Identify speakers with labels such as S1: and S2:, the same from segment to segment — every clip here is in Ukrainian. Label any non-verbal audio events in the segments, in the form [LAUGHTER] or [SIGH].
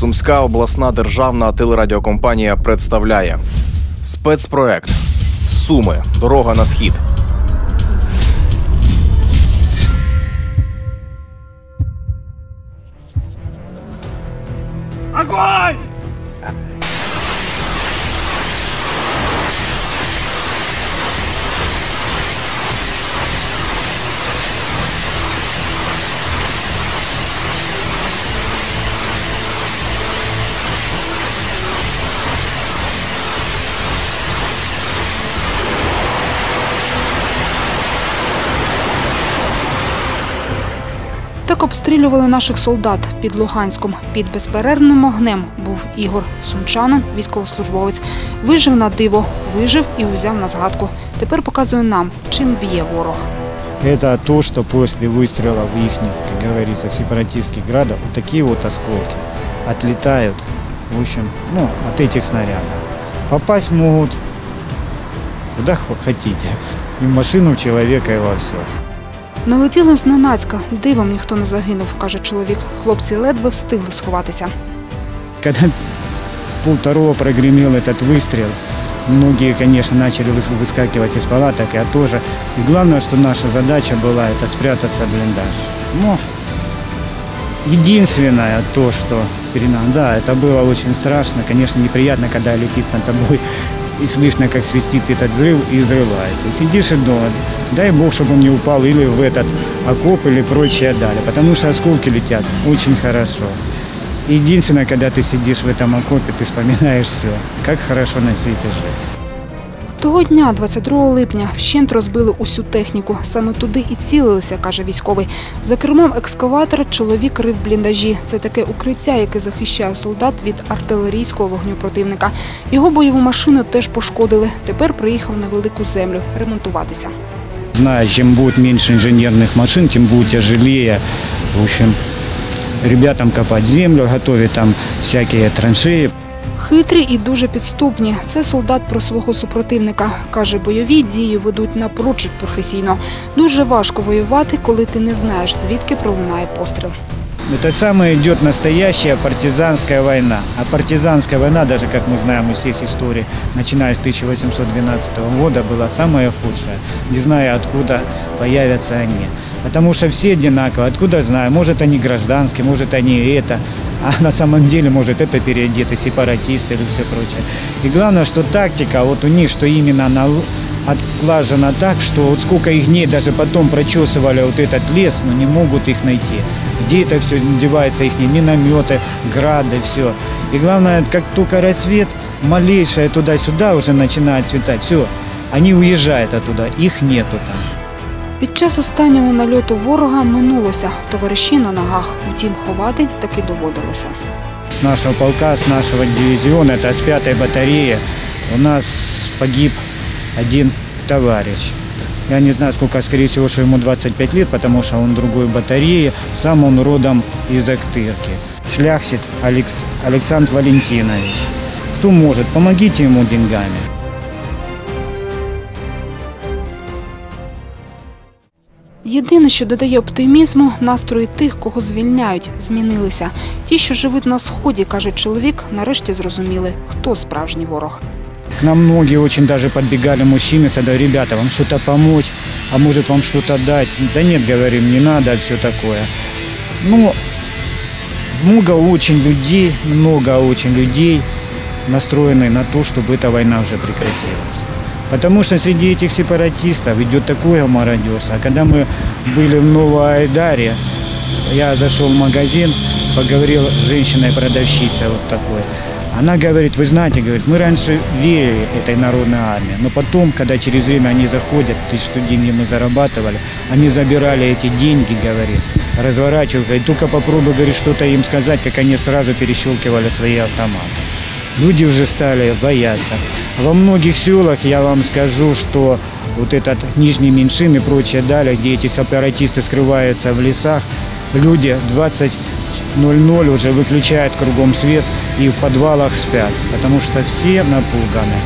S1: Сумська обласна державна телерадіокомпанія представляє спецпроект Суми. Дорога на схід.
S2: Огонь!
S3: обстрілювали наших солдат під Луганськом. Під безперервним огнем був Ігор Сумчанин, військовослужбовець. Вижив на диво, вижив і узяв на згадку. Тепер показує нам, чим б'є ворог.
S4: Это то, что после выстрела в их, как говорится, сепаратистских градов, вот такие вот осколки отлетают, в общем, ну, от этих снарядов. Попасть могут куда хо- хотите. И [LAUGHS] в машину человека, и во все.
S3: Налетіли зненацька. Дивом ніхто не загинув, каже чоловік. Хлопці ледве встигли сховатися.
S4: Когда полвторого прогремел этот выстрел, многие, конечно, начали выс- выскакивать из палаток, я тоже. И главное, что наша задача была, это спрятаться в блиндаж. Но единственное то, что перед нами, да, это было очень страшно, конечно, неприятно, когда летит над тобой и слышно, как свистит этот взрыв и взрывается. И сидишь и думаешь, дай бог, чтобы он не упал или в этот окоп или прочее дали, потому что осколки летят очень хорошо. Единственное, когда ты сидишь в этом окопе, ты вспоминаешь все, как хорошо на свете жить.
S3: Того дня, 22 липня, вщент розбили усю техніку. Саме туди і цілилися, каже військовий. За кермом екскаватора чоловік рив бліндажі. Це таке укриття, яке захищає солдат від артилерійського вогню противника. Його бойову машину теж пошкодили. Тепер приїхав на велику землю ремонтуватися.
S4: Зная, чем будет меньше инженерных машин, тем будет тяжелее. В общем, ребятам копать землю, готовить там всякие траншеи.
S3: Хитрі і дуже підступні. Це солдат про свого супротивника. Каже, бойові дії ведуть напрочуд професійно. Дуже важко воювати, коли ти не знаєш, звідки пролунає постріл.
S4: Это самая идет настоящая партизанская война. А партизанская война, даже как мы знаем из всех историй, начиная с 1812 года, была самая худшая. Не знаю, откуда появятся они. Потому что все одинаково. Откуда знаю, может они гражданские, может они это. А на самом деле, может, это переодеты сепаратисты или все прочее. И главное, что тактика вот у них, что именно она отлажена так, что вот сколько их дней даже потом прочесывали вот этот лес, но не могут их найти. Где это все девается, их минометы, грады, все. И главное, как только рассвет, малейшее туда-сюда уже начинает светать, все, они уезжают оттуда, их нету там.
S3: Під час останнього нальоту ворога минулося. Товариші на ногах. Утім, ховати таки доводилося.
S4: С нашего полка, с нашего дивизиона, это с пятой батареи, у нас погиб один товарищ. Я не знаю, сколько, скорее всего, что ему 25 лет, потому что он другой батареи, сам он родом из Актырки. Шляхсец Алекс... Александр Валентинович. Кто может, помогите ему деньгами.
S3: Єдине, що додає оптимізму, настрої тих, кого звільняють, змінилися. Ті, що живуть на сході, каже чоловік, нарешті зрозуміли, хто справжній ворог.
S4: К нам многие очень даже подбегали мужчины, сказали, ребята, вам что-то помочь, а может вам что-то дать. Да нет, говорим, не надо, все такое. Ну, много очень людей, много очень людей настроены на то, чтобы эта война уже прекратилась. Потому что среди этих сепаратистов идет такое мародерство. А когда мы были в Новоайдаре, я зашел в магазин, поговорил с женщиной-продавщицей вот такой. Она говорит, вы знаете, говорит, мы раньше верили этой народной армии, но потом, когда через время они заходят, есть что деньги мы зарабатывали, они забирали эти деньги, говорит, разворачивали, говорит, только попробуй, говорит, что-то им сказать, как они сразу перещелкивали свои автоматы. Люди уже стали бояться. Во многих селах я вам скажу, что вот этот Нижний Меньшин и прочее далее, где эти сепаратисты скрываются в лесах, люди 20.00 уже выключают кругом свет и в подвалах спят, потому что все напуганы.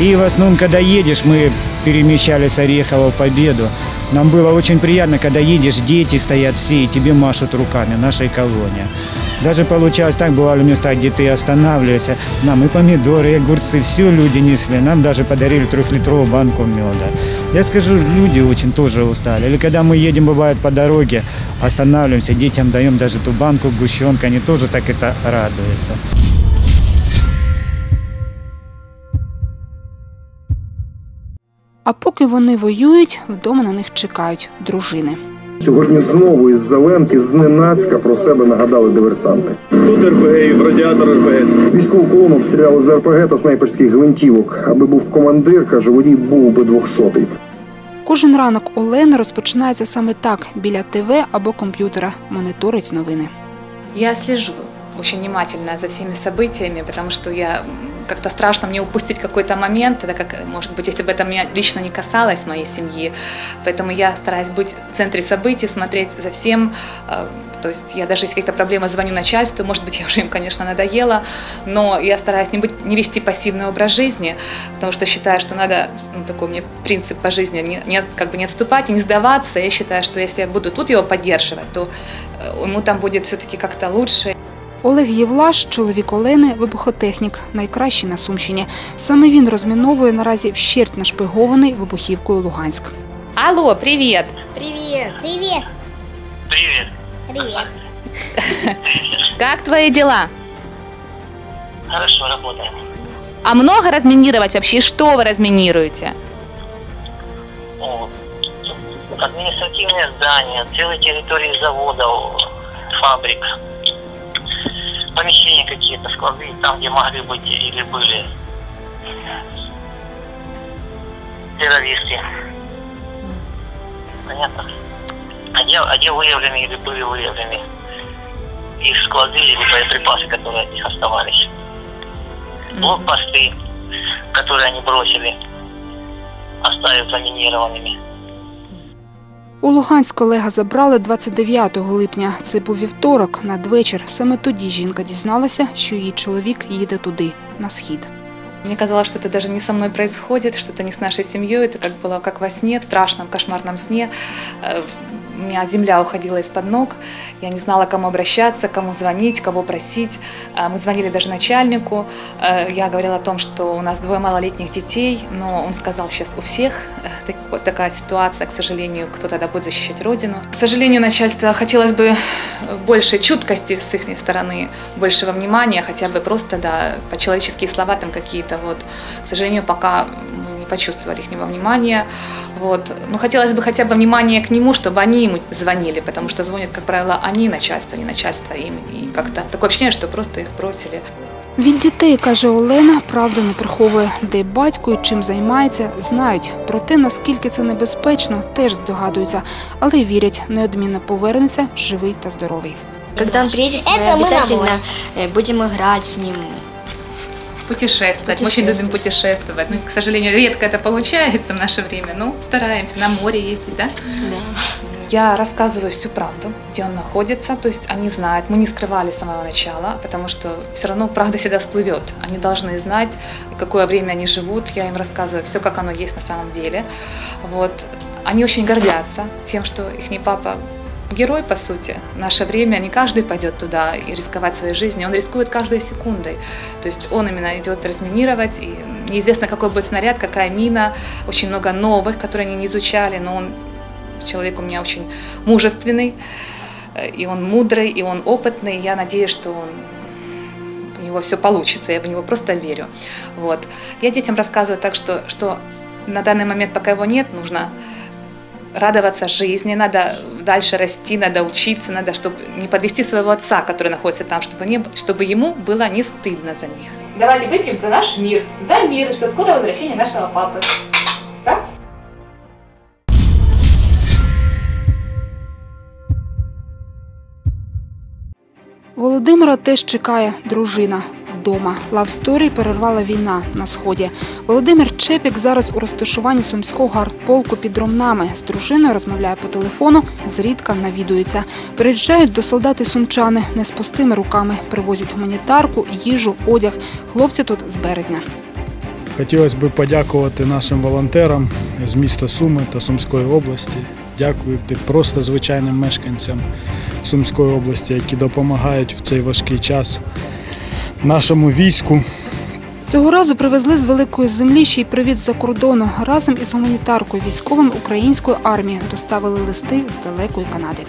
S4: И в основном, когда едешь, мы перемещались с Орехова в Победу, Нам было очень приятно, когда едешь, дети стоят все и тебе машут руками, нашей колонии. Даже получалось так, бывали места, где ты останавливаешься, нам и помидоры, и огурцы, все люди несли. Нам даже подарили трехлитровую банку меда. Я скажу, люди очень тоже устали. Или когда мы едем, бывает, по дороге, останавливаемся, детям даем даже ту банку гущенка, они тоже так это радуются.
S3: А поки вони воюють, вдома на них чекають дружини.
S2: Сьогодні знову із Зеленки зненацька про себе нагадали диверсанти.
S5: Тут РПГ і радіатор РПГ.
S2: Військову колону обстріляли з РПГ та снайперських гвинтівок. Аби був командир, каже водій, був би двохсотий.
S3: Кожен ранок Олени розпочинається саме так: біля ТВ або комп'ютера моніторить новини.
S6: Я слежу очень внимательно за всеми событиями, потому что я как-то страшно мне упустить какой-то момент, это как, может быть, если бы это меня лично не касалось моей семьи, поэтому я стараюсь быть в центре событий, смотреть за всем, э, то есть я даже если какие-то проблемы звоню начальству, может быть, [LAUGHS] я уже им, конечно, надоела, но я стараюсь не, быть, не вести пассивный образ жизни, потому что считаю, что надо, ну, такой у меня принцип по жизни, не, не, как бы не отступать и не сдаваться. Я считаю, что если я буду тут его поддерживать, то э, ему там будет все-таки как-то лучше,
S3: Олег Євлаш, чоловік Олени, вибухотехнік, найкращий на Сумщині. Саме він розміновує наразі вщерть нашпигований вибухівкою Луганськ.
S6: Алло, привет!
S7: Привет. Привет.
S8: Привет.
S7: Привет. [LAUGHS]
S6: Как твои дела?
S8: Хорошо, работаем.
S6: А много разминировать вообще? Что вы разминируете?
S8: О, административные здания, целые территории заводов, фабрик, Помещения какие-то, склады, там, где могли быть или были террористы. Понятно? А где, а выявлены или были выявлены их склады или боеприпасы, которые от них оставались? Блокпосты, которые они бросили, оставив заминированными.
S3: У Луганськ Олега забрали 29 липня. Це був вівторок, надвечір. Саме тоді жінка дізналася, що її чоловік їде туди, на схід.
S6: Мне казалось, что это даже не со мной происходит, что это не с нашей семьей, это как было как во сне, в страшном кошмарном сне. У меня земля уходила из-под ног, я не знала, кому обращаться, кому звонить, кого просить. А Мы звонили даже начальнику, Э, я говорила о том, что у нас двое малолетних детей, но он сказал, сейчас у всех э, вот такая ситуация, к сожалению, кто тогда будет защищать Родину. К сожалению, начальство хотелось бы больше чуткости с их стороны, большего внимания, хотя бы просто, да, по-человеческие слова там какие-то, вот. К сожалению, пока мы не почувствовали их внимания, вот. Ну, хотелось бы хотя бы внимания к нему, чтобы они ему звонили, потому что звонят, как правило, они начальство, не начальство им, и как-то такое ощущение, что просто их бросили.
S3: Від дітей, каже Олена, правду не приховує. Де батько і чим займається, знають. Про те, наскільки це небезпечно, теж здогадуються, але й вірять, неодмінно повернеться живий та здоровий.
S7: Когда он приедет,
S9: Это
S7: мы
S9: мы
S7: обязательно
S9: набор.
S7: э, будем играть с ним.
S6: Путешествовать. Мы очень любим
S7: Путешествовать.
S6: путешествовать. Ну, к сожалению, редко это получается в наше время, но стараемся на море ездить, да? Я рассказываю всю правду, где он находится, то есть они знают, мы не скрывали с самого начала, потому что все равно правда всегда всплывет. Они должны знать, какое время они живут, я им рассказываю все, как оно есть на самом деле. Вот. Они очень гордятся тем, что их папа герой, по сути. Наше время не каждый пойдет туда и рисковать своей жизнью, он рискует каждой секундой. То есть он именно идет разминировать, и неизвестно, какой будет снаряд, какая мина, очень много новых, которые они не изучали, но он человек у меня очень мужественный, э, и он мудрый, и он опытный. Я надеюсь, что он, у него все получится, я в него просто верю. Вот. Я детям рассказываю так, что, что на данный момент, пока его нет, нужно радоваться жизни, надо дальше расти, надо учиться, надо, чтобы не подвести своего отца, который находится там, чтобы, не, чтобы ему было не стыдно за них. Давайте выпьем за наш мир, за мир, за скорое возвращение нашего папы. Да?
S3: Володимира теж чекає дружина вдома. Лавсторій перервала війна на сході. Володимир Чепік зараз у розташуванні сумського артполку під Ромнами. З дружиною розмовляє по телефону, зрідка навідується. Приїжджають до солдати сумчани не з пустими руками. Привозять гуманітарку, їжу, одяг. Хлопці тут з березня.
S5: Хотілося б подякувати нашим волонтерам з міста Суми та Сумської області,
S9: дякувати просто звичайним мешканцям Сумської області, які допомагають в цей важкий час нашому війську.
S3: Цього разу привезли з великої землі ще й привіт з-за кордону. Разом із гуманітаркою військовим української армії доставили листи з далекої Канади.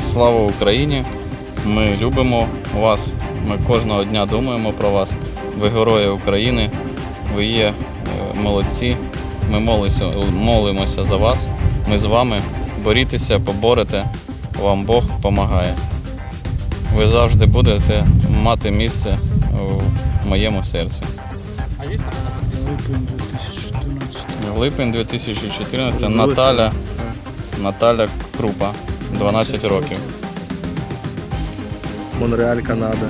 S10: Слава Україні! Ми любимо вас. Ми кожного дня думаємо про вас. Ви герої України, ви є е, молодці. Ми молимося, молимося за вас. Ми з вами. Борітеся, поборете. Вам Бог допомагає. Ви завжди будете мати місце моєму серці.
S9: Липень 2014.
S10: Липень 2014 Наталя, Наталя Крупа, 12 років.
S5: Монреаль, Канада.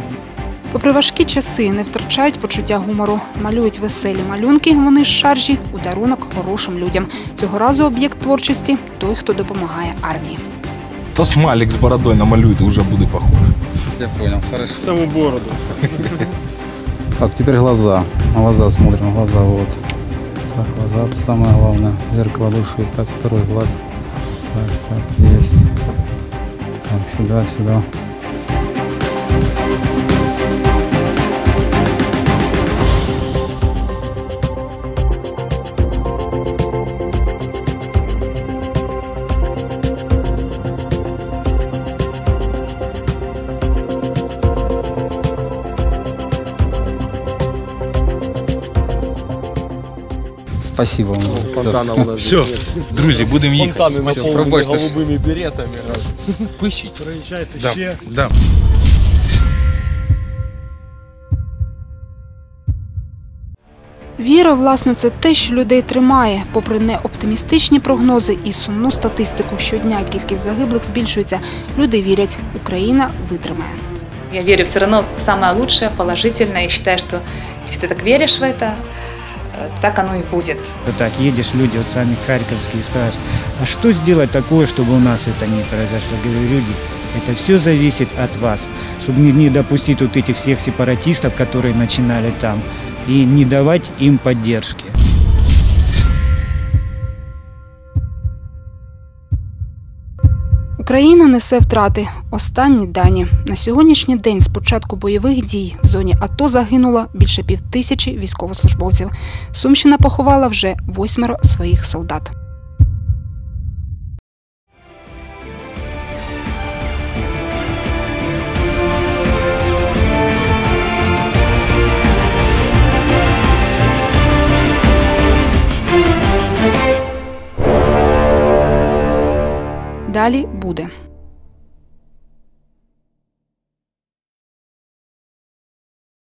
S3: Попри важкі часи, не втрачають почуття гумору, малюють веселі малюнки. Вони з шаржі у дарунок хорошим людям. Цього разу об'єкт творчості той, хто допомагає армії.
S11: То смайлик з бородою намалюйте, вже буде похоже.
S10: Я понял, хорошо.
S5: Саму бороду.
S10: Так, теперь глаза. Глаза смотрим, глаза вот. Так, глаза самое главное. Зеркало души. Так, второй глаз. Так, так, есть. Так, сюда, сюда. Спасибо вам.
S5: Фонтана у нас
S11: Все, друзі, будемо їхати.
S5: Фонтани
S10: Все,
S5: наповнені
S10: пробачте.
S5: голубими беретами.
S11: Пишіть.
S9: Приїжджайте
S11: Да,
S9: ще.
S11: да.
S3: Віра, власне, це те, що людей тримає. Попри неоптимістичні прогнози і сумну статистику, щодня кількість загиблих збільшується. Люди вірять, Україна витримає.
S6: Я верю все равно в самое лучшее, положительное. И считаю, что если ты так веришь в это, э, так оно и будет.
S4: Так едешь, люди вот сами харьковские спрашивают, а что сделать такое, чтобы у нас это не произошло? Говорю, люди, это все зависит от вас, чтобы не, не допустить вот этих всех сепаратистов, которые начинали там, и не давать им поддержки.
S3: Україна несе втрати. Останні дані на сьогоднішній день з початку бойових дій в зоні АТО загинуло більше півтисячі військовослужбовців. Сумщина поховала вже восьмеро своїх солдат. Далі буде.